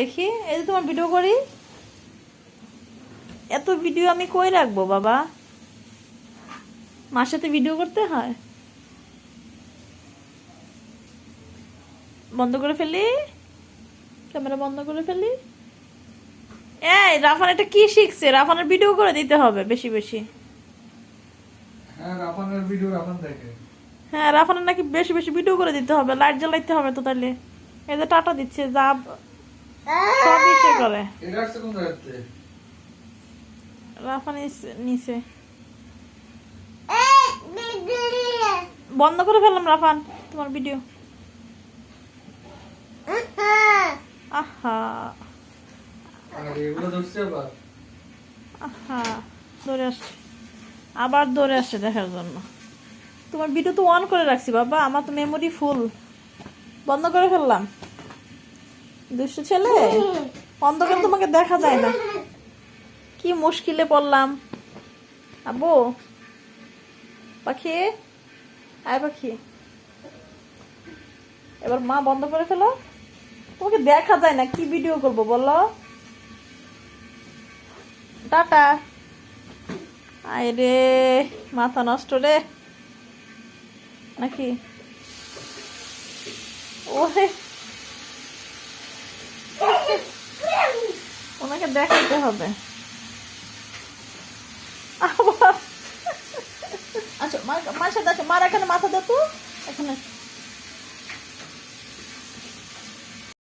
দেখি এই যে তোমার ভিডিও করি। এত ভিডিও আমি কই রাখব বাবা? মার সাথে ভিডিও করতে হয়? বন্ধ করে ফেলি? ক্যামেরা বন্ধ করে ফেলি? এই রাফান এটা কি শিখছে? রাফানের ভিডিও করে দিতে হবে বেশি বেশি। হ্যাঁ রাফানের ভিডিও রাফান দেখে। হ্যাঁ রাফানের নাকি বেশি বেশি ভিডিও করে দিতে হবে। লাইট জ্বালাইতে হবে তো তাহলে এই যে টাটা দিচ্ছে যা করে। নিচে বন্ধ করে ফেললাম রাফান তোমার ভিডিও আহা। দৌড়ে আসছে। আবার দৌড়ে আসছে দেখার জন্য। তোমার ভিডিও তো অন করে রাখছি বাবা আমার তো মেমোরি ফুল বন্ধ করে ফেললাম। দুষ্ট ছেলে? অন্ধকার তোমাকে দেখা যায় না। কি মুশকিলে পড়লাম। আব্বু, পাখি? আয় পাখি। এবার মা বন্ধ করে ফেলো। তোমাকে দেখা যায় না, কি ভিডিও করব বলো? টাটা। আয় রে মাথা নষ্ট রে। নাকি? ওরে ওনাকে দেখাতে হবে। আচ্ছা মা সাথে আছে মার এখানে মাথা দে তো। এখানে